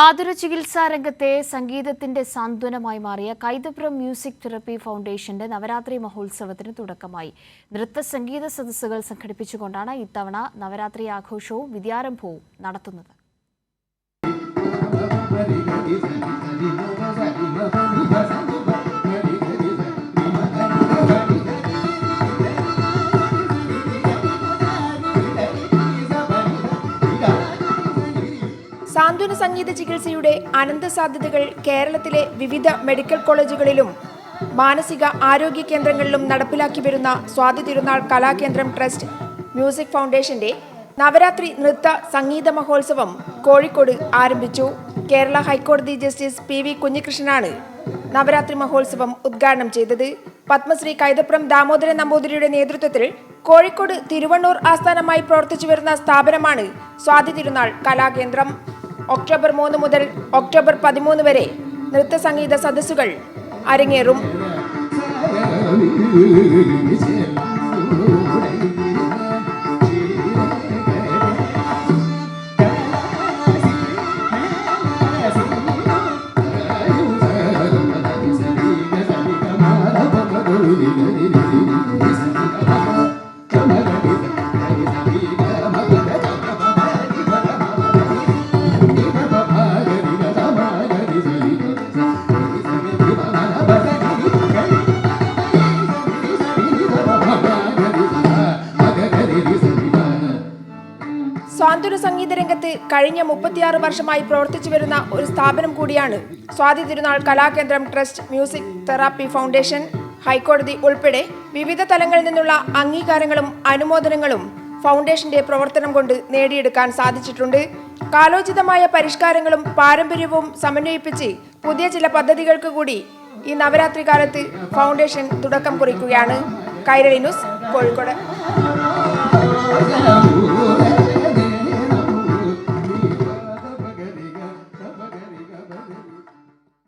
ആതുര ചികിത്സാ രംഗത്തെ സംഗീതത്തിന്റെ സാന്ത്വനമായി മാറിയ കൈതപ്രം മ്യൂസിക് തെറപ്പി ഫൗണ്ടേഷന്റെ നവരാത്രി മഹോത്സവത്തിന് തുടക്കമായി. നൃത്ത സംഗീത സദസ്സുകൾ സംഘടിപ്പിച്ചുകൊണ്ടാണ് ഇത്തവണ നവരാത്രി ആഘോഷവും വിദ്യാരംഭവും നടത്തുന്നത്. സാന്ത്വന സംഗീത ചികിത്സയുടെ അനന്ത സാധ്യതകൾ കേരളത്തിലെ വിവിധ മെഡിക്കൽ കോളേജുകളിലും മാനസിക ആരോഗ്യ കേന്ദ്രങ്ങളിലും നടപ്പിലാക്കി വരുന്ന സ്വാതി തിരുനാൾ കലാകേന്ദ്രം ട്രസ്റ്റ് മ്യൂസിക് ഫൗണ്ടേഷന്റെ നവരാത്രി നൃത്ത സംഗീത മഹോത്സവം കോഴിക്കോട് ആരംഭിച്ചു. കേരള ഹൈക്കോടതി ജസ്റ്റിസ് പി വി കുഞ്ഞികൃഷ്ണനാണ് നവരാത്രി മഹോത്സവം ഉദ്ഘാടനം ചെയ്തത്. പത്മശ്രീ കൈതപ്രം ദാമോദരൻ നമ്പൂതിരിയുടെ നേതൃത്വത്തിൽ കോഴിക്കോട് തിരുവണ്ണൂർ ആസ്ഥാനമായി പ്രവർത്തിച്ചു വരുന്ന സ്ഥാപനമാണ് സ്വാതി തിരുനാൾ കലാകേന്ദ്രം. ഒക്ടോബർ മൂന്ന് മുതൽ ഒക്ടോബർ പതിമൂന്ന് വരെ നൃത്ത സംഗീത സദസ്സുകൾ അരങ്ങേറും. സ്വാതന്ത്ര്യ സംഗീത രംഗത്ത് കഴിഞ്ഞ മുപ്പത്തിയാറ് വർഷമായി പ്രവർത്തിച്ചു വരുന്ന ഒരു സ്ഥാപനം കൂടിയാണ് Swathi Thirunal Kalakendram trust music therapy foundation. ഹൈക്കോടതി ഉൾപ്പെടെ വിവിധ തലങ്ങളിൽ നിന്നുള്ള അംഗീകാരങ്ങളും അനുമോദനങ്ങളും ഫൗണ്ടേഷന്റെ പ്രവർത്തനം കൊണ്ട് നേടിയെടുക്കാൻ സാധിച്ചിട്ടുണ്ട്. കാലോചിതമായ പരിഷ്കാരങ്ങളും പാരമ്പര്യവും സമന്വയിപ്പിച്ച് പുതിയ ചില പദ്ധതികൾക്ക് കൂടി ഈ നവരാത്രി കാലത്ത് ഫൗണ്ടേഷൻ തുടക്കം കുറിക്കുകയാണ്. കൈരളി ന്യൂസ് കോഴിക്കോട്.